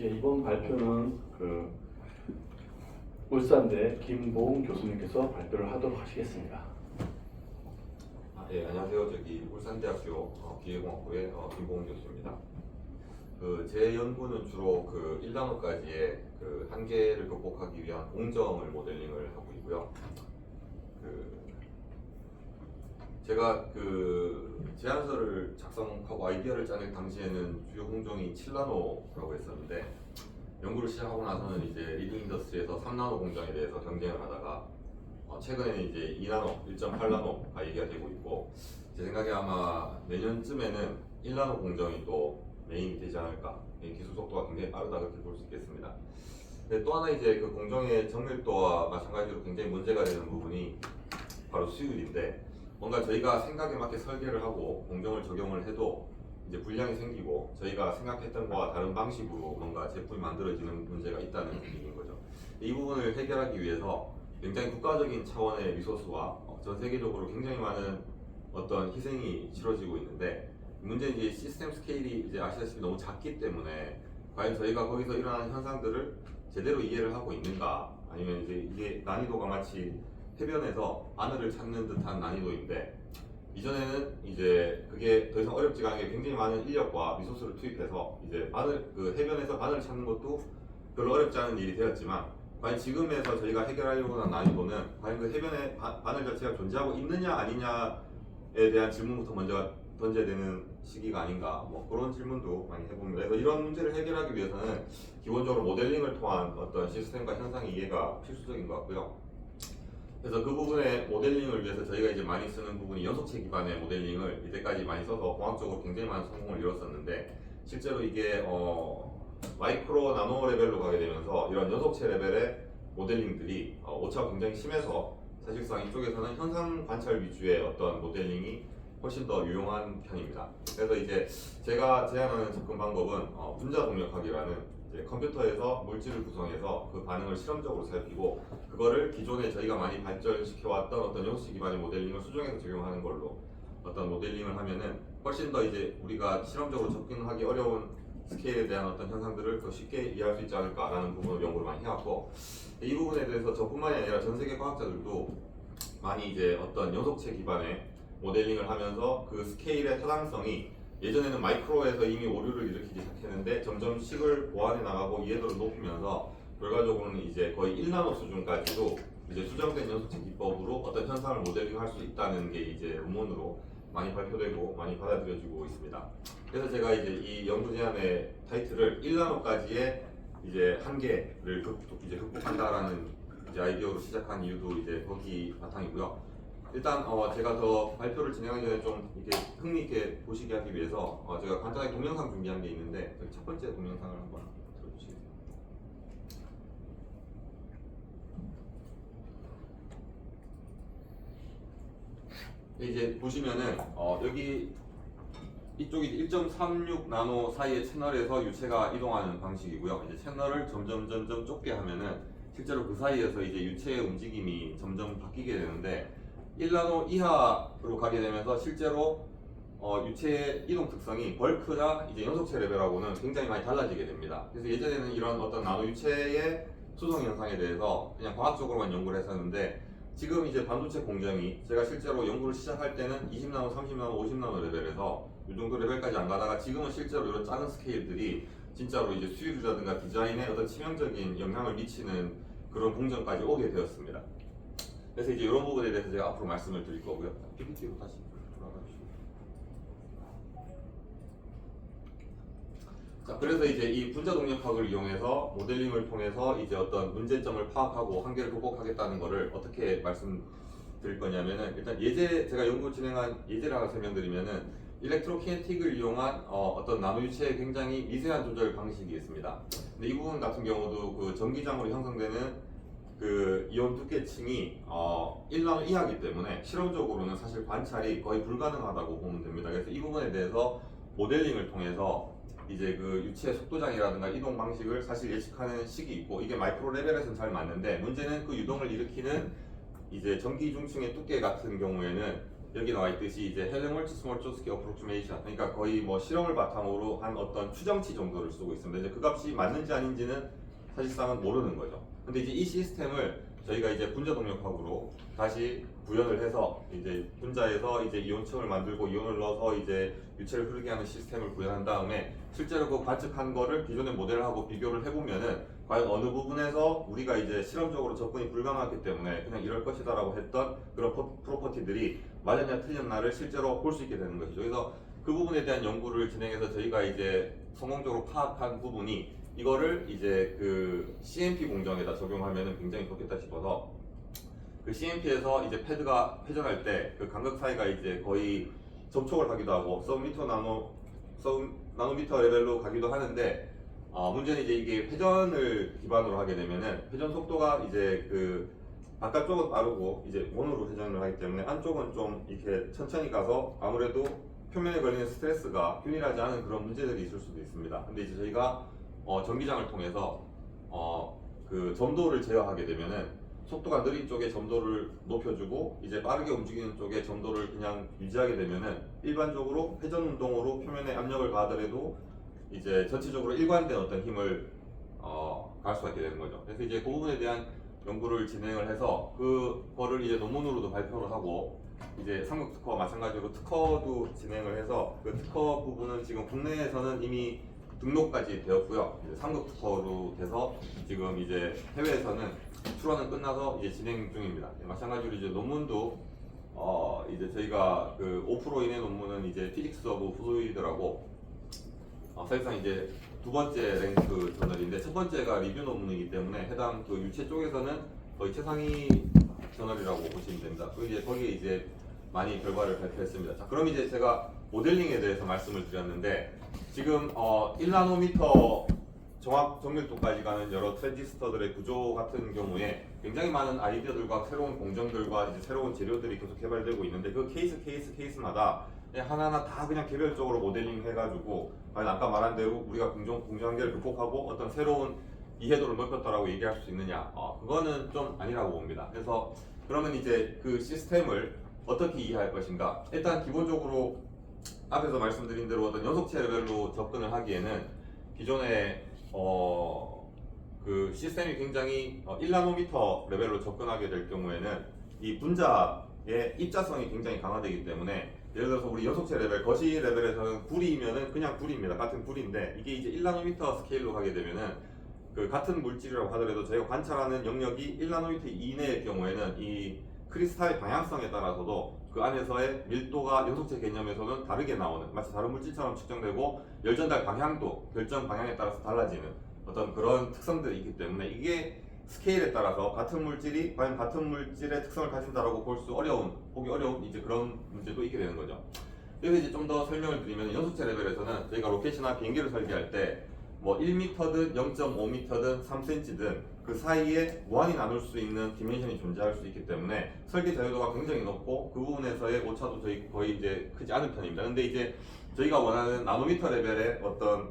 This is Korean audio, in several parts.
예, 이번 발표는 그 울산대 김보웅 교수님께서 발표를 하도록 하시겠습니다. 아, 예, 안녕하세요. 저기 울산대학교 어, 기계공학부의 어, 김봉훈 교수입니다. 그 제 연구는 주로 그 1단원까지의 그 한계를 극복하기 위한 공정을 모델링을 하고 있고요. 그 제가 그 제안서를 작성하고 아이디어를 짜낼 당시에는 주요 공정이 7나노라고 했었는데 연구를 시작하고 나서는 이제 리딩 인더스트리에서 3나노 공정에 대해서 경쟁을 하다가 어, 최근에는 이제 2나노, 1.8나노가 얘기가 되고 있고 제 생각에 아마 내년쯤에는 1나노 공정이 또 메인이 되지 않을까 이 기술 속도가 굉장히 빠르다 그렇게 볼 수 있겠습니다. 또 하나 이제 그 공정의 정밀도와 마찬가지로 굉장히 문제가 되는 부분이 바로 수율인데 뭔가 저희가 생각에 맞게 설계를 하고 공정을 적용을 해도 이제 불량이 생기고 저희가 생각했던 거와 다른 방식으로 뭔가 제품이 만들어지는 문제가 있다는 얘기인 거죠. 이 부분을 해결하기 위해서 굉장히 국가적인 차원의 리소스와 어, 전 세계적으로 굉장히 많은 어떤 희생이 치러지고 있는데 문제는 이제 시스템 스케일이 이제 아시다시피 너무 작기 때문에 과연 저희가 거기서 일어나는 현상들을 제대로 이해를 하고 있는가 아니면 이제 이게 난이도가 마치 해변에서 바늘을 찾는 듯한 난이도인데 이전에는 이제 그게 더 이상 어렵지가 않게 굉장히 많은 인력과 리소스를 투입해서 이제 바늘 그 해변에서 바늘을 찾는 것도 별로 어렵지 않은 일이 되었지만 과연 지금에서 저희가 해결하려고 하는 난이도는 과연 그 해변에 바, 바늘 자체가 존재하고 있느냐 아니냐에 대한 질문부터 먼저 던져야 되는 시기가 아닌가 뭐 그런 질문도 많이 해봅니다. 그래서 이런 문제를 해결하기 위해서는 기본적으로 모델링을 통한 어떤 시스템과 현상의 이해가 필수적인 것 같고요. 그래서 그 부분의 모델링을 위해서 저희가 이제 많이 쓰는 부분이 연속체 기반의 모델링을 이때까지 많이 써서 공학적으로 굉장히 많은 성공을 이뤘었는데 실제로 이게 어 마이크로 나노 레벨로 가게 되면서 이런 연속체 레벨의 모델링들이 어, 오차가 굉장히 심해서 사실상 이쪽에서는 현상 관찰 위주의 어떤 모델링이 훨씬 더 유용한 편입니다. 그래서 이제 제가 제안하는 접근 방법은 어, 분자 동력학이라는 이제 컴퓨터에서 물질을 구성해서 그 반응을 실험적으로 살피고 그거를 기존에 저희가 많이 발전시켜왔던 어떤 연속체 기반의 모델링을 수정해서 적용하는 걸로 어떤 모델링을 하면은 훨씬 더 이제 우리가 실험적으로 접근하기 어려운 스케일에 대한 어떤 현상들을 더 쉽게 이해할 수 있지 않을까라는 부분을 연구를 많이 해왔고 이 부분에 대해서 저뿐만이 아니라 전 세계 과학자들도 많이 이제 어떤 연속체 기반의 모델링을 하면서 그 스케일의 타당성이 예전에는 마이크로에서 이미 오류를 일으키기 시작했는데 점점 식을 보완해 나가고 이해도를 높이면서 결과적으로는 이제 거의 1나노 수준까지도 이제 수정된 연속체 기법으로 어떤 현상을 모델링할 수 있다는 게 이제 논문으로 많이 발표되고 많이 받아들여지고 있습니다. 그래서 제가 이제 이 연구 제안의 타이틀을 1나노까지의 이제 한계를 극복, 이제 극복한다라는 이제 아이디어로 시작한 이유도 이제 거기 바탕이고요. 일단 어 제가 더 발표를 진행하기 전에 좀 이렇게 흥미있게 보시게 하기 위해서 어 제가 간단하게 동영상 준비한 게 있는데 여기 첫 번째 동영상을 한번 들어주시겠어요? 이제 보시면은 어 여기 이쪽이 1.36 나노 사이의 채널에서 유체가 이동하는 방식이고요. 이제 채널을 점점 점점 좁게 하면은 실제로 그 사이에서 이제 유체의 움직임이 점점 바뀌게 되는데 1나노 이하로 가게 되면서 실제로 어, 유체의 이동 특성이 벌크나 이제 연속체 레벨하고는 굉장히 많이 달라지게 됩니다. 그래서 예전에는 이런 어떤 나노 유체의 수성 현상에 대해서 그냥 과학적으로만 연구를 했었는데 지금 이제 반도체 공정이 제가 실제로 연구를 시작할 때는 20나노, 30나노, 50나노 레벨에서 이 정도 레벨까지 안 가다가 지금은 실제로 이런 작은 스케일들이 진짜로 이제 수율이라든가 디자인에 어떤 치명적인 영향을 미치는 그런 공정까지 오게 되었습니다. 그래서 이제 이런 부분에 대해서 제가 앞으로 말씀을 드릴 거고요. PPT로 다시 돌아가 주시고. 자, 그래서 이제 이 분자 동력학을 이용해서 모델링을 통해서 이제 어떤 문제점을 파악하고 한계를 극복하겠다는 거를 어떻게 말씀드릴 거냐면은 일단 예제 제가 연구 진행한 예제를 하나 설명드리면은 일렉트로키네틱을 이용한 어, 떤 나노 유체의 굉장히 미세한 조절 방식이 있습니다. 근데 이 부분 같은 경우도 그 전기장으로 형성되는 그 이온 두께층이 어 1나노 이하기 때문에 실험적으로는 사실 관찰이 거의 불가능하다고 보면 됩니다. 그래서 이 부분에 대해서 모델링을 통해서 이제 그 유체의 속도장이라든가 이동 방식을 사실 예측하는 식이 있고 이게 마이크로 레벨에서는 잘 맞는데 문제는 그 유동을 일으키는 이제 전기 중층의 두께 같은 경우에는 여기 나와 있듯이 이제 헬렌 월츠 스몰 조스키 어프로크메이션 그러니까 거의 뭐 실험을 바탕으로 한 어떤 추정치 정도를 쓰고 있습니다. 이제 그 값이 맞는지 아닌지는 사실상은 모르는 거죠. 근데 이제 이 시스템을 저희가 이제 분자 동력학으로 다시 구현을 해서 이제 분자에서 이제 이온층을 만들고 이온을 넣어서 이제 유체를 흐르게 하는 시스템을 구현한 다음에 실제로 그 관측한 거를 기존의 모델하고 비교를 해보면은 과연 어느 부분에서 우리가 이제 실험적으로 접근이 불가능하기 때문에 그냥 이럴 것이다라고 했던 그런 포- 프로퍼티들이 맞았냐 틀렸나를 실제로 볼 수 있게 되는 것이죠. 그래서 그 부분에 대한 연구를 진행해서 저희가 이제 성공적으로 파악한 부분이 이거를 이제 그 CMP 공정에다 적용하면 굉장히 좋겠다 싶어서 그 CMP에서 이제 패드가 회전할 때 그 간극 사이가 이제 거의 접촉을 하기도 하고 서브미터 나노 서브 나노미터 레벨로 가기도 하는데 어, 문제는 이제 이게 회전을 기반으로 하게 되면은 회전 속도가 이제 그 바깥쪽은 빠르고 이제 원으로 회전을 하기 때문에 안쪽은 좀 이렇게 천천히 가서 아무래도 표면에 걸리는 스트레스가 균일하지 않은 그런 문제들이 있을 수도 있습니다. 근데 이제 저희가 어, 전기장을 통해서 어, 그 점도를 제어하게 되면은 속도가 느린 쪽에 점도를 높여주고 이제 빠르게 움직이는 쪽에 점도를 그냥 유지하게 되면은 일반적으로 회전 운동으로 표면에 압력을 가하더라도 이제 전체적으로 일관된 어떤 힘을 어, 갈 수가 있게 되는 거죠. 그래서 이제 그 부분에 대한 연구를 진행을 해서 그거를 이제 논문으로도 발표를 하고 이제 삼국 특허 마찬가지로 특허도 진행을 해서 그 특허 부분은 지금 국내에서는 이미 등록까지 되었고요. 이제 삼국 특허로 돼서 지금 이제 해외에서는 출원은 끝나서 이제 진행 중입니다. 예, 마찬가지로 이제 논문도 어 이제 저희가 그5% 이내 논문은 이제 피직스 오브 플루이드라고 어, 사실상 이제 두 번째 랭크 저널인데 첫 번째가 리뷰 논문이기 때문에 해당 그 유체 쪽에서는 거의 최상위 저널이라고 보시면 됩니다. 그 이제 거기에 이제 많이 결과를 발표했습니다. 자, 그럼 이제 제가 모델링에 대해서 말씀을 드렸는데 지금 어 1나노미터 정확 정밀도까지 가는 여러 트랜지스터들의 구조 같은 경우에 굉장히 많은 아이디어들과 새로운 공정들과 이제 새로운 재료들이 계속 개발되고 있는데 그 케이스 케이스 케이스마다 하나하나 다 그냥 개별적으로 모델링 해가지고 아까 말한 대로 우리가 공정 공정 한계를 극복하고 어떤 새로운 이해도를 넓혔다라고 얘기할 수 있느냐? 어, 그거는 좀 아니라고 봅니다. 그래서 그러면 이제 그 시스템을 어떻게 이해할 것인가? 일단 기본적으로 앞에서 말씀드린 대로 어떤 연속체 레벨로 접근을 하기에는 기존의 어, 그 시스템이 굉장히 어, 1나노미터 레벨로 접근하게 될 경우에는 이 분자의 입자성이 굉장히 강화되기 때문에 예를 들어서 우리 연속체 레벨, 거시 레벨에서는 불이면은 그냥 불입니다. 같은 불인데 이게 이제 1나노미터 스케일로 가게 되면은 그 같은 물질이라고 하더라도 저희가 관찰하는 영역이 1나노미터 이내의 경우에는 이 크리스탈의 방향성에 따라서도 그 안에서의 밀도가 연속체 개념에서는 다르게 나오는 마치 다른 물질처럼 측정되고 열 전달 방향도 결정 방향에 따라서 달라지는 어떤 그런 특성들이 있기 때문에 이게 스케일에 따라서 같은 물질이 과연 같은 물질의 특성을 가진다라고 볼 수 어려운 보기 어려운 이제 그런 문제도 있게 되는 거죠. 그래서 이제 좀 더 설명을 드리면 연속체 레벨에서는 저희가 로켓이나 비행기를 설계할 때 뭐 1m든 0.5m든 3cm든 그 사이에 무한히 나눌 수 있는 디멘션이 존재할 수 있기 때문에 설계 자유도가 굉장히 높고 그 부분에서의 오차도 저희 거의 이제 크지 않은 편입니다. 근데 이제 저희가 원하는 나노미터 레벨의 어떤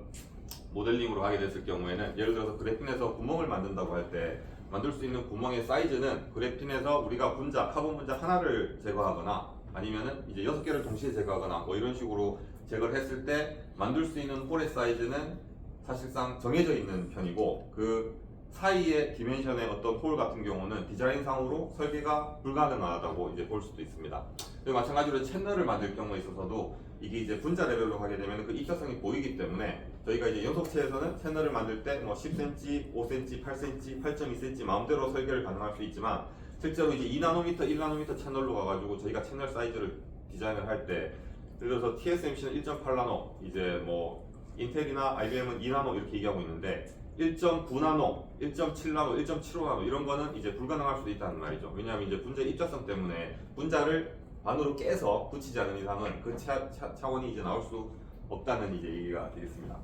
모델링으로 하게 됐을 경우에는 예를 들어서 그래핀에서 구멍을 만든다고 할 때 만들 수 있는 구멍의 사이즈는 그래핀에서 우리가 분자, 카본 분자 하나를 제거하거나 아니면은 이제 여섯 개를 동시에 제거하거나 뭐 이런 식으로 제거를 했을 때 만들 수 있는 홀의 사이즈는 사실상 정해져 있는 편이고 그 사이의 디멘션의 어떤 홀 같은 경우는 디자인상으로 설계가 불가능하다고 이제 볼 수도 있습니다. 그리고 마찬가지로 채널을 만들 경우에 있어서도 이게 이제 분자 레벨로 가게 되면 그 입자성이 보이기 때문에 저희가 이제 연속체에서는 채널을 만들 때 뭐 10cm, 5cm, 8cm, 8.2cm 마음대로 설계를 가능할 수 있지만 실제로 이제 2나노미터, 1나노미터 채널로 가가지고 저희가 채널 사이즈를 디자인을 할 때 예를 들어서 TSMC는 1.8나노, 이제 뭐 인텔이나 IBM은 2나노 이렇게 얘기하고 있는데 1.9나노, 1.7나노, 1.75나노 이런 거는 이제 불가능할 수도 있다는 말이죠. 왜냐하면 이제 분자 입자성 때문에 분자를 반으로 깨서 붙이지 않은 이상은 그 차, 차, 차원이 이제 나올 수 없다는 이제 얘기가 되겠습니다.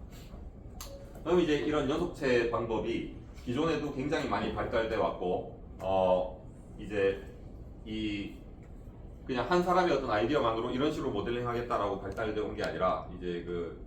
그럼 이제 이런 연속체 방법이 기존에도 굉장히 많이 발달돼 왔고 어 이제 이 그냥 한 사람의 어떤 아이디어만으로 이런 식으로 모델링 하겠다라고 발달돼 온게 아니라 이제 그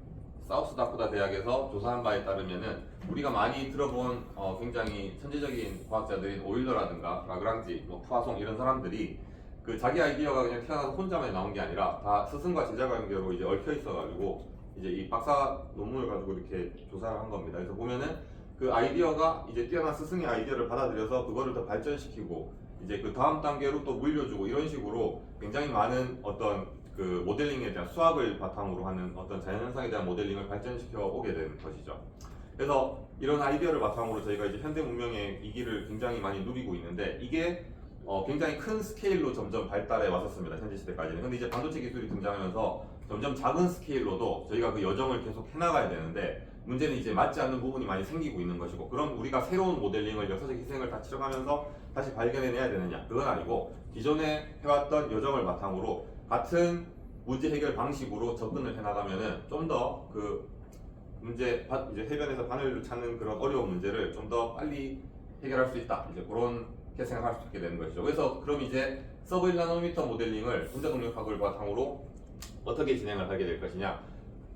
사우스 다코다 대학에서 조사한 바에 따르면은 우리가 많이 들어본 어 굉장히 천재적인 과학자들인 오일러라든가 라그랑지, 뭐 푸아송 이런 사람들이 그 자기 아이디어가 그냥 태어나서 혼자만 나온 게 아니라 다 스승과 제자 관계로 이제 얽혀 있어가지고 이제 이 박사 논문을 가지고 이렇게 조사를 한 겁니다. 그래서 보면은 그 아이디어가 이제 뛰어난 스승의 아이디어를 받아들여서 그거를 더 발전시키고 이제 그 다음 단계로 또 물려주고 이런 식으로 굉장히 많은 어떤 그 모델링에 대한 수학을 바탕으로 하는 어떤 자연현상에 대한 모델링을 발전시켜 오게 된 것이죠. 그래서 이런 아이디어를 바탕으로 저희가 이제 현대 문명의 이기를 굉장히 많이 누리고 있는데 이게 어, 굉장히 큰 스케일로 점점 발달해 왔었습니다. 현재 시대까지는. 근데 이제 반도체 기술이 등장하면서 점점 작은 스케일로도 저희가 그 여정을 계속 해나가야 되는데 문제는 이제 맞지 않는 부분이 많이 생기고 있는 것이고 그럼 우리가 새로운 모델링을 역사적 희생을 다 치러가면서 다시 발견해내야 되느냐 그건 아니고 기존에 해왔던 여정을 바탕으로 같은 문제 해결 방식으로 접근을 해나가면은 좀 더 그 문제 바- 이제 해변에서 바늘을 찾는 그런 어려운 문제를 좀 더 빨리 해결할 수 있다. 이제 그렇게 생각할 수 있게 되는 것이죠. 그래서 그럼 이제 서브 1나노미터 모델링을 분자 동력학을 바탕으로 어떻게 진행을 하게 될 것이냐?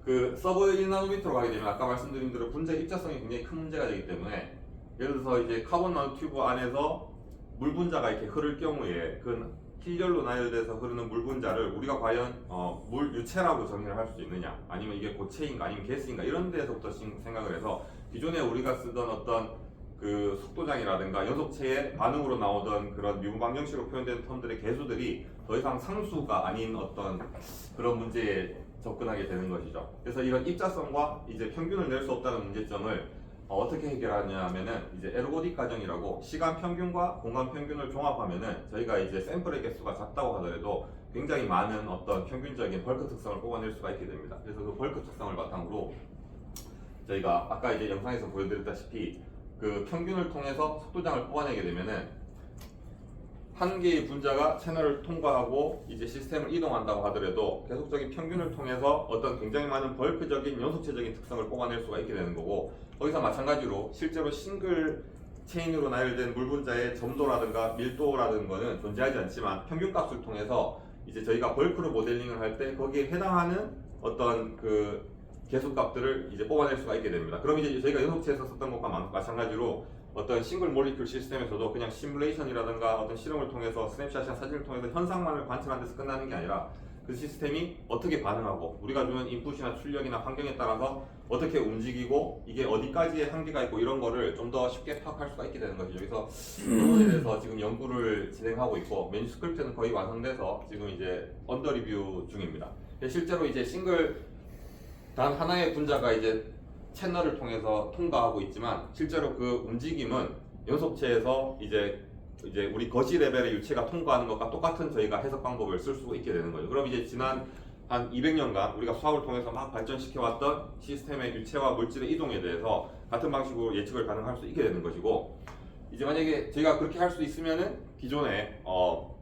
그 서브 1나노미터로 가게 되면 아까 말씀드린 대로 분자 입자성이 굉장히 큰 문제가 되기 때문에 예를 들어서 이제 카본 나노튜브 안에서 물 분자가 이렇게 흐를 경우에 그 킬열로 나열돼서 흐르는 물 분자를 우리가 과연 어, 물 유체라고 정의를 할 수 있느냐? 아니면 이게 고체인가? 아니면 가스인가? 이런 데서부터 신- 생각을 해서 기존에 우리가 쓰던 어떤 그 속도장이라든가 연속체의 반응으로 나오던 그런 미분 방정식으로 표현된 텀들의 개수들이 더 이상 상수가 아닌 어떤 그런 문제에 접근하게 되는 것이죠. 그래서 이런 입자성과 이제 평균을 낼 수 없다는 문제점을 어, 떻게 해결하냐 하면은 이제 에르고딕 과정이라고 시간 평균과 공간 평균을 종합하면은 저희가 이제 샘플의 개수가 작다고 하더라도 굉장히 많은 어떤 평균적인 벌크 특성을 뽑아낼 수가 있게 됩니다. 그래서 그 벌크 특성을 바탕으로 저희가 아까 이제 영상에서 보여드렸다시피 그 평균을 통해서 속도장을 뽑아내게 되면은 한 개의 분자가 채널을 통과하고 이제 시스템을 이동한다고 하더라도 계속적인 평균을 통해서 어떤 굉장히 많은 벌크적인 연속체적인 특성을 뽑아낼 수가 있게 되는 거고 거기서 마찬가지로 실제로 싱글 체인으로 나열된 물 분자의 점도라든가 밀도라는 거는 존재하지 않지만 평균값을 통해서 이제 저희가 벌크로 모델링을 할 때 거기에 해당하는 어떤 그 개수값들을 이제 뽑아낼 수가 있게 됩니다. 그럼 이제 저희가 연속체에서 썼던 것과 마- 마찬가지로 어떤 싱글 몰리큘 시스템에서도 그냥 시뮬레이션이라든가 어떤 실험을 통해서 스냅샷이나 사진을 통해서 현상만을 관찰하는 데서 끝나는 게 아니라 그 시스템이 어떻게 반응하고 우리가 주는 인풋이나 출력이나 환경에 따라서 어떻게 움직이고 이게 어디까지의 한계가 있고 이런 거를 좀 더 쉽게 파악할 수가 있게 되는 거죠. 그래서 이 부분에 대해서 지금 연구를 진행하고 있고 매뉴스크립트는 거의 완성돼서 지금 이제 언더 리뷰 중입니다. 실제로 이제 싱글 단 하나의 분자가 이제 채널을 통해서 통과하고 있지만 실제로 그 움직임은 연속체에서 이제 이제 우리 거시 레벨의 유체가 통과하는 것과 똑같은 저희가 해석 방법을 쓸 수 있게 되는 거죠. 그럼 이제 지난 한 200년간 우리가 수학을 통해서 막 발전시켜왔던 시스템의 유체와 물질의 이동에 대해서 같은 방식으로 예측을 가능할 수 있게 되는 것이고 이제 만약에 저희가 그렇게 할 수 있으면은 기존에 어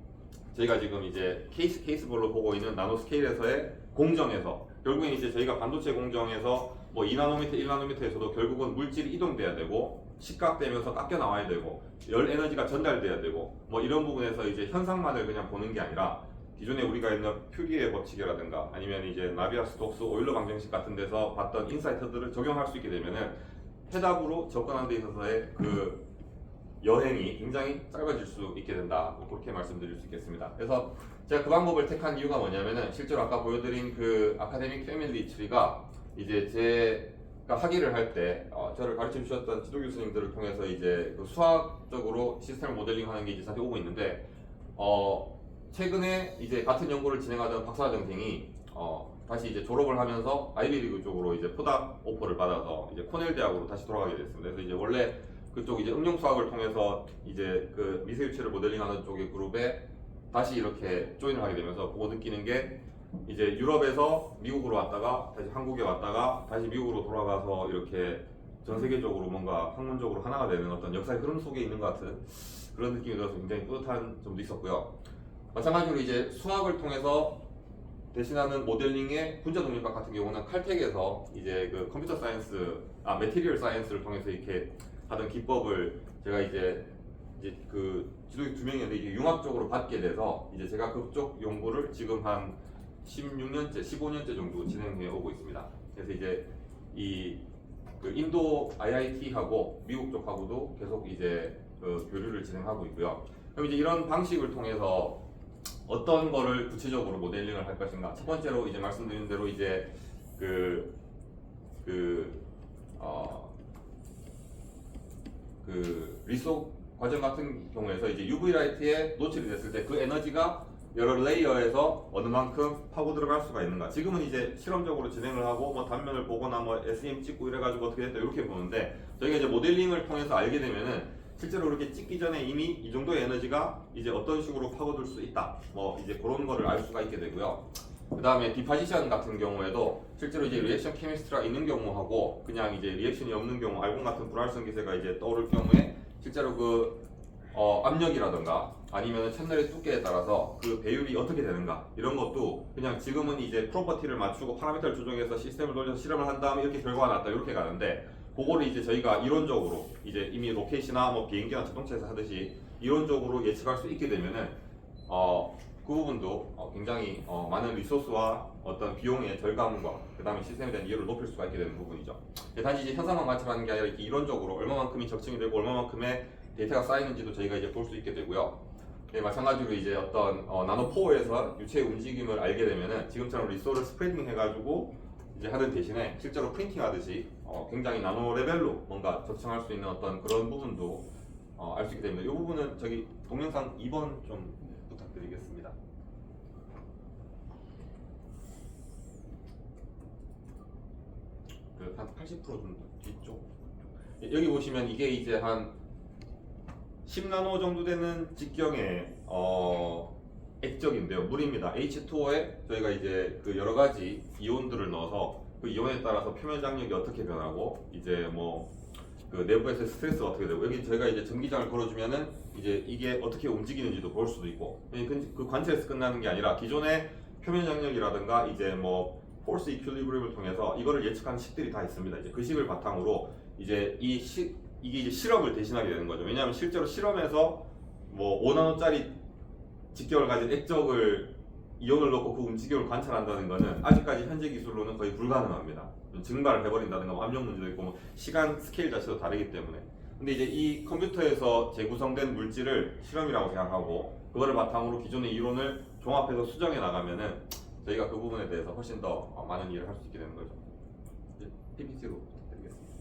저희가 지금 이제 케이스 케이스별로 보고 있는 나노 스케일에서의 공정에서 결국엔 이제 저희가 반도체 공정에서 뭐 2나노미터, 1나노미터에서도 결국은 물질이 이동돼야 되고 식각되면서 깎여 나와야 되고 열 에너지가 전달돼야 되고 뭐 이런 부분에서 이제 현상만을 그냥 보는 게 아니라 기존에 우리가 있는 퓨리의 법칙이라든가 아니면 이제 나비아 스톡스 오일러 방정식 같은 데서 봤던 인사이트들을 적용할 수 있게 되면은 해답으로 접근하는 데 있어서의 그 여행이 굉장히 짧아질 수 있게 된다. 뭐 그렇게 말씀드릴 수 있겠습니다. 그래서 제가 그 방법을 택한 이유가 뭐냐면은 실제로 아까 보여드린 그 아카데믹 패밀리 트리가 이제 제가 학위를 할때 어, 저를 가르쳐 주셨던 지도 교수님들을 통해서 이제 그 수학적으로 시스템을 모델링 하는 게 이제 자주 오고 있는데 어, 최근에 이제 같은 연구를 진행하던 박사과정생이 어, 다시 이제 졸업을 하면서 아이비리그 쪽으로 이제 포닥 오퍼를 받아서 이제 코넬 대학으로 다시 돌아가게 됐습니다. 그래서 이제 원래 그쪽 이제 응용 수학을 통해서 이제 그 미세 유체를 모델링하는 쪽의 그룹에 다시 이렇게 조인을 하게 되면서 보고 느끼는 게 이제 유럽에서 미국으로 왔다가 다시 한국에 왔다가 다시 미국으로 돌아가서 이렇게 전 세계적으로 뭔가 학문적으로 하나가 되는 어떤 역사의 흐름 속에 있는 것 같은 그런 느낌이 들어서 굉장히 뿌듯한 점도 있었고요. 마찬가지로 이제 수학을 통해서 대신하는 모델링의 분자 동력학 같은 경우는 칼텍에서 이제 그 컴퓨터 사이언스, 아 메티리얼 사이언스를 통해서 이렇게 하던 기법을 제가 이제 이제 그 지도교 두 명이었는데 이게 융합적으로 받게 돼서 이제 제가 그쪽 연구를 지금 한 16년째, 15년째 정도 진행해 오고 있습니다. 그래서 이제 이 그 인도 IIT하고 미국 쪽하고도 계속 이제 그 교류를 진행하고 있고요. 그럼 이제 이런 방식을 통해서 어떤 거를 구체적으로 모델링을 할 것인가. 첫 번째로 이제 말씀드린 대로 이제 그, 그, 어, 그 리소 과정 같은 경우에서 이제 UV 라이트에 노출이 됐을 때 그 에너지가 여러 레이어에서 어느 만큼 파고 들어갈 수가 있는가. 지금은 이제 실험적으로 진행을 하고 뭐 단면을 보거나 뭐 SEM 찍고 이래가지고 어떻게 됐다 이렇게 보는데 저희가 이제 모델링을 통해서 알게 되면은 실제로 그렇게 찍기 전에 이미 이 정도의 에너지가 이제 어떤 식으로 파고들 수 있다. 뭐 이제 그런 거를 알 수가 있게 되고요. 그 다음에 디파지션 같은 경우에도 실제로 이제 리액션 케미스트가 있는 경우하고 그냥 이제 리액션이 없는 경우 알곤 같은 불활성 기세가 이제 떠오를 경우에 실제로 그 어, 압력이라든가 아니면 채널의 두께에 따라서 그 배율이 어떻게 되는가 이런 것도 그냥 지금은 이제 프로퍼티를 맞추고 파라미터를 조정해서 시스템을 돌려서 실험을 한 다음에 이렇게 결과가 났다 이렇게 가는데 그거를 이제 저희가 이론적으로 이제 이미 로켓이나 뭐 비행기나 자동차에서 하듯이 이론적으로 예측할 수 있게 되면은 어, 그 부분도 어, 굉장히 어, 많은 리소스와 어떤 비용의 절감과 그 다음에 시스템에 대한 이해를 높일 수가 있게 되는 부분이죠. 단지 이제 현상만 관찰하는 게 아니라 이렇게 이론적으로 얼마만큼이 적층이 되고 얼마만큼의 데이터가 쌓이는지도 저희가 이제 볼 수 있게 되고요. 네, 마찬가지로 이제 어떤 어, 나노포에서 유체의 움직임을 알게 되면은 지금처럼 리소를 스프레딩 해가지고 이제 하는 대신에 실제로 프린팅 하듯이 어, 굉장히 나노 레벨로 뭔가 적층할 수 있는 어떤 그런 부분도 어, 알 수 있게 됩니다. 이 부분은 저기 동영상 2번 좀 부탁드리겠습니다. 그한80% 정도 뒤쪽 예, 여기 보시면 이게 이제 한 10나노 정도 되는 직경의 어, 액적인데요. 물입니다. H2O에 저희가 이제 그 여러 가지 이온들을 넣어서 그 이온에 따라서 표면 장력이 어떻게 변하고 이제 뭐 그 내부에서 스트레스가 어떻게 되고 여기 저희가 이제 전기장을 걸어주면은 이제 이게 어떻게 움직이는지도 볼 수도 있고 그, 그 관찰에서 끝나는 게 아니라 기존의 표면 장력이라든가 이제 뭐 폴스 이퀄리브리움을 통해서 이거를 예측한 식들이 다 있습니다. 이제 그 식을 바탕으로 이제 이 시, 이게 이제 실험을 대신하게 되는 거죠. 왜냐하면 실제로 실험에서 뭐 5나노짜리 직경을 가진 액적을 이온을 넣고 그 움직임을 관찰한다는 것은 아직까지 현재 기술로는 거의 불가능합니다. 증발을 해버린다든가 뭐 압력 문제도 있고 뭐 시간 스케일 자체도 다르기 때문에. 근데 이제 이 컴퓨터에서 재구성된 물질을 실험이라고 생각하고 그거를 바탕으로 기존의 이론을 종합해서 수정해 나가면은 저희가 그 부분에 대해서 훨씬 더 어, 많은 이해를 할수 있게 되는 거죠. PPT로 부탁드리겠습니다.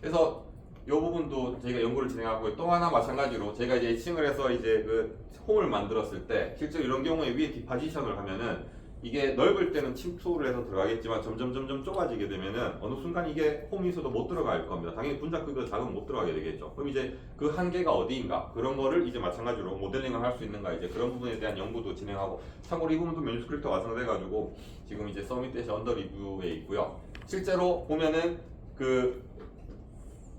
그래서 이 부분도 저희가 연구를 진행하고 또 하나 마찬가지로 제가 이제 칭을 해서 이제 그 홈을 만들었을 때 실제 이런 경우에 위에 디파지션을 하면은 이게 넓을 때는 침투를 해서 들어가겠지만 점점 점점 좁아지게 되면은 어느 순간 이게 홈에서도 못 들어갈 겁니다. 당연히 분자 크기가 작으면 못 들어가게 되겠죠. 그럼 이제 그 한계가 어디인가 그런 거를 이제 마찬가지로 모델링을 할 수 있는가 이제 그런 부분에 대한 연구도 진행하고 참고로 이 부분도 맨us크립트 완성돼 가지고 지금 이제 서밋 대시 언더 리뷰에 있고요. 실제로 보면은 그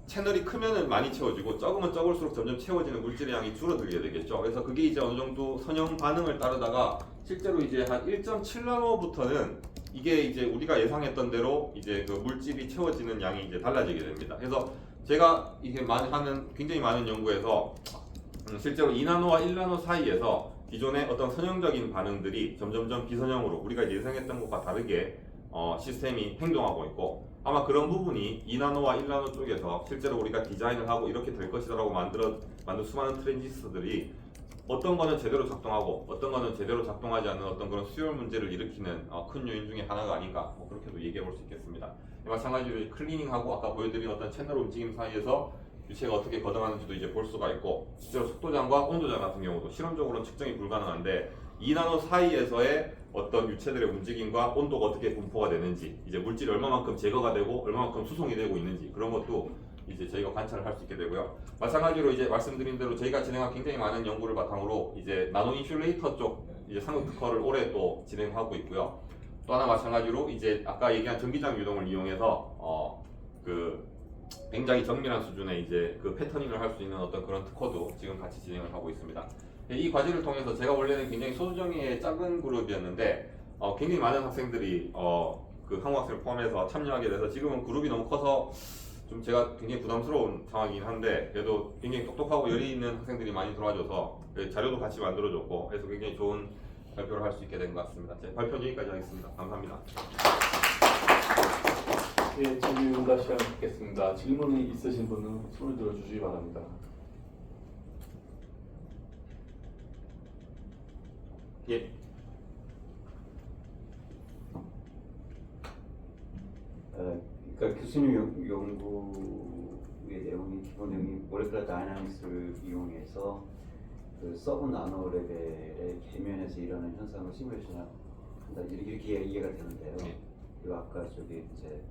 채널이 크면은 많이 채워지고 적으면 적을수록 점점 채워지는 물질의 양이 줄어들게 되겠죠. 그래서 그게 이제 어느 정도 선형 반응을 따르다가 실제로 이제 한 1.7나노부터는 이게 이제 우리가 예상했던 대로 이제 그 물질이 채워지는 양이 이제 달라지게 됩니다. 그래서 제가 이게 많이 하는 굉장히 많은 연구에서 음, 실제로 2나노와 1나노 사이에서 기존의 어떤 선형적인 반응들이 점점점 비선형으로 우리가 예상했던 것과 다르게 어, 시스템이 행동하고 있고 아마 그런 부분이 2나노와 1나노 쪽에서 실제로 우리가 디자인을 하고 이렇게 될 것이다라고 만들어 만든 수많은 트랜지스터들이 어떤 거는 제대로 작동하고 어떤 거는 제대로 작동하지 않는 어떤 그런 수열 문제를 일으키는 어, 큰 요인 중에 하나가 아닌가 뭐 그렇게도 얘기해 볼 수 있겠습니다. 마찬가지로 클리닝하고 아까 보여드린 어떤 채널 움직임 사이에서 유체가 어떻게 거듭하는지도 이제 볼 수가 있고 실제로 속도장과 온도장 같은 경우도 실험적으로는 측정이 불가능한데 2나노 사이에서의 어떤 유체들의 움직임과 온도가 어떻게 분포가 되는지 이제 물질이 얼마만큼 제거가 되고 얼마만큼 수송이 되고 있는지 그런 것도 이제 저희가 관찰을 할 수 있게 되고요. 마찬가지로 이제 말씀드린 대로 저희가 진행한 굉장히 많은 연구를 바탕으로 이제 나노 인슐레이터 쪽 이제 상급 특허를 올해 또 진행하고 있고요. 또 하나 마찬가지로 이제 아까 얘기한 전기장 유동을 이용해서 어 그 굉장히 정밀한 수준의 이제 그 패터닝을 할 수 있는 어떤 그런 특허도 지금 같이 진행을 하고 있습니다. 네, 이 과제를 통해서 제가 원래는 굉장히 소수정예의 작은 그룹이었는데 어, 굉장히 많은 학생들이 어, 그 한국 학생을 포함해서 참여하게 돼서 지금은 그룹이 너무 커서 좀 제가 굉장히 부담스러운 상황이긴 한데 그래도 굉장히 똑똑하고 열이 있는 학생들이 많이 들어와줘서 그 자료도 같이 만들어줬고 그래서 굉장히 좋은 발표를 할 수 있게 된 것 같습니다. 제 발표는 여기까지 하겠습니다. 감사합니다. 예, 질문과 시간 갖겠습니다. 질문이 있으신 분은 손을 들어주시기 바랍니다. 예. 어, 그러니까 교수님 연- 연구의 내용이 기본 내용이 모레큘러 다이나믹스를 이용해서 그 서브 나노 레벨의 계면에서 일어나는 현상을 시뮬레이션 한다 이렇게, 이렇게 이해가 되는데요. 네. 그리고 아까 저기 이제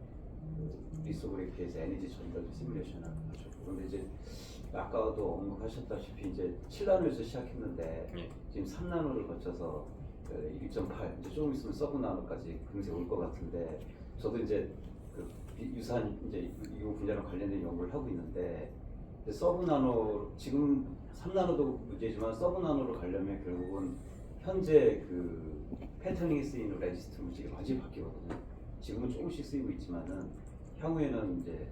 그 리소그래피에서 에너지 전달 시뮬레이션 하죠. 그런데 이제 아까도 언급하셨다시피 이제 7나노에서 시작했는데 예. 지금 3나노를 거쳐서 그1.8 이제 조금 있으면 서브 나노까지 금세 올 것 같은데 저도 이제 그 비- 유사한 이제 이 분야랑 관련된 연구를 하고 있는데 서브 나노 지금 3나노도 문제지만 서브 나노로 가려면 결국은 현재 그 패터닝에 쓰이는 레지스트 물질이 완전히 바뀌거든요. 지금은 조금씩 쓰이고 있지만은 향후에는 이제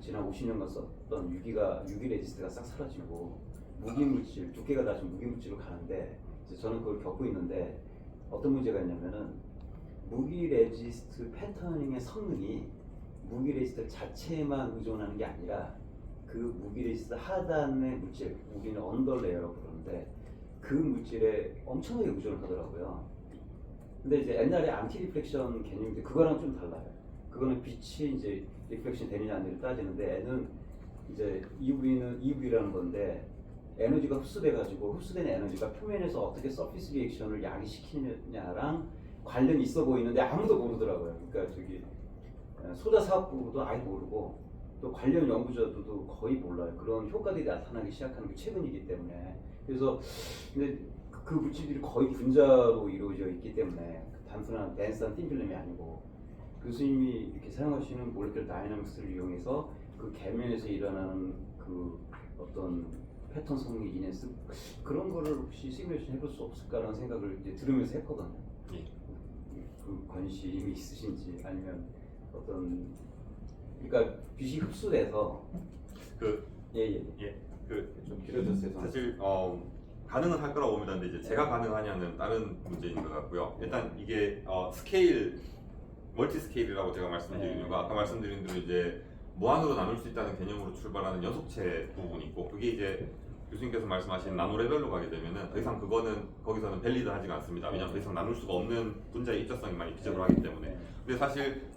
지난 50년간 썼던 유기가 유기 레지스트가 싹 사라지고 무기 물질 두께가 낮은 무기 물질로 가는데 저는 그걸 겪고 있는데 어떤 문제가 있냐면은 무기 레지스트 패터닝의 성능이 무기 레지스트 자체에만 의존하는 게 아니라 그 무기 레지스트 하단의 물질 우리는 언더 레이어라고 부르는데 그 물질에 엄청나게 의존을 하더라고요. 근데 이제 옛날에 안티 리플렉션 개념인데 그거랑 좀 달라요. 그거는 빛이 이제 리플렉션 되느냐 안 되느냐 따지는데 애는 이제 EV는 EV라는 건데 에너지가 흡수돼 가지고 흡수된 에너지가 표면에서 어떻게 서피스 리액션을 야기시키느냐랑 관련이 있어 보이는데 아무도 모르더라고요. 그러니까 저기 어, 소자 사업부도 아예 모르고 또 관련 연구자들도 거의 몰라요. 그런 효과들이 나타나기 시작하는 게 최근이기 때문에 그래서 근데 그- 그 물질들이 거의 분자로 이루어져 있기 때문에 단순한 댄스한 띵필름이 아니고 교수님이 이렇게 사용하시는 모레큘 다이나믹스를 이용해서 그 계면에서 일어나는 그 어떤 패턴 성능 이네스 그런 거를 혹시 시뮬레이션 해볼 수 없을까라는 생각을 이제 들으면서 했거든요. 예. 그 관심이 있으신지 아니면 어떤 그러니까 빛이 흡수돼서 그 예예 예. 그 좀 길어졌어요. 사실 어, 가능은 할 거라고 봅니다. 근데 이제 제가 가능하냐는 다른 문제인 것 같고요. 일단 이게 어, 스케일 멀티 스케일이라고 제가 말씀드린 네. 이유가 아까 말씀드린 대로 이제 무한으로 나눌 수 있다는 개념으로 출발하는 연속체 부분이 있고 그게 이제 교수님께서 말씀하신 나노 레벨로 가게 되면은 더 이상 그거는 거기서는 밸리드 하지가 않습니다. 왜냐하면 더 이상 나눌 수가 없는 분자의 입자성이 많이 비접을 하기 때문에. 근데 사실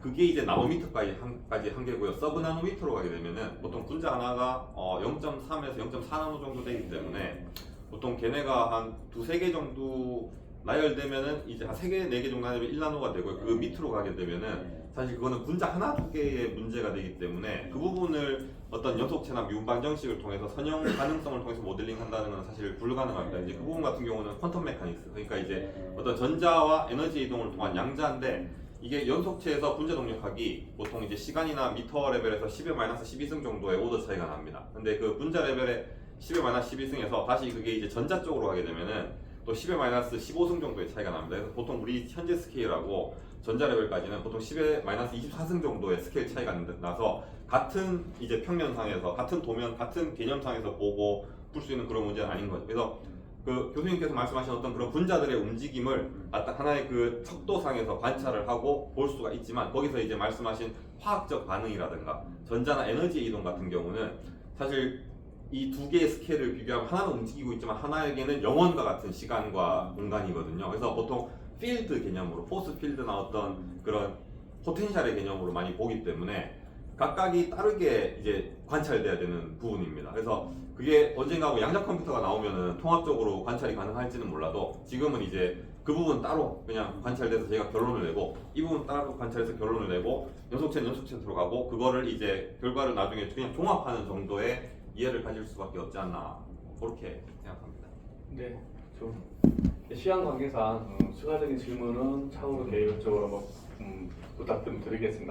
그게 이제 나노미터까지 한, 까지 한계고요. 서브 나노미터로 가게 되면은 보통 분자 하나가 어 0.3에서 0.4 나노 정도 되기 때문에 보통 걔네가 한 두세 개 정도 나열되면은 이제 한세 개, 네개 정도 하면 1나노가 되고요. 그 밑으로 가게 되면은 사실 그거는 분자 하나 두 개의 문제가 되기 때문에 그 부분을 어떤 연속체나 미분 방정식을 통해서 선형 가능성을 통해서 모델링 한다는 건 사실 불가능합니다. 이제 그 부분 같은 경우는 퀀텀 메카닉스 그러니까 이제 어떤 전자와 에너지 이동을 통한 양자인데 이게 연속체에서 분자 동력학이 보통 이제 시간이나 미터 레벨에서 10의 마이너스 12승 정도의 오더 차이가 납니다. 근데 그 분자 레벨의 10의 마이너스 12승에서 다시 그게 이제 전자 쪽으로 가게 되면은 또 10의 마이너스 15승 정도의 차이가 납니다. 그래서 보통 우리 현재 스케일하고 전자 레벨까지는 보통 10의 마이너스 24승 정도의 스케일 차이가 나서 같은 이제 평면상에서 같은 도면 같은 개념상에서 보고 풀 수 있는 그런 문제는 아닌 거죠. 그래서 그 교수님께서 말씀하신 어떤 그런 분자들의 움직임을 딱 하나의 그 척도상에서 관찰을 하고 볼 수가 있지만 거기서 이제 말씀하신 화학적 반응이라든가 전자나 에너지 이동 같은 경우는 사실 이 두 개의 스케일을 비교하면 하나는 움직이고 있지만 하나에게는 영원과 같은 시간과 공간이거든요. 그래서 보통 필드 개념으로 포스 필드나 어떤 그런 포텐셜의 개념으로 많이 보기 때문에 각각이 다르게 이제 관찰돼야 되는 부분입니다. 그래서 그게 언젠가 뭐 양자 컴퓨터가 나오면은 통합적으로 관찰이 가능할지는 몰라도 지금은 이제 그 부분 따로 그냥 관찰돼서 제가 결론을 내고 이 부분 따로 관찰해서 결론을 내고 연속체는 연속체 들어가고 그거를 이제 결과를 나중에 그냥 종합하는 정도의 이해를 가질 수밖에 없지 않나 그렇게 생각합니다. 네, 좀 시간 관계상 음, 추가적인 질문은 차후로 계획적으로 음, 부탁 좀 드리겠습니다.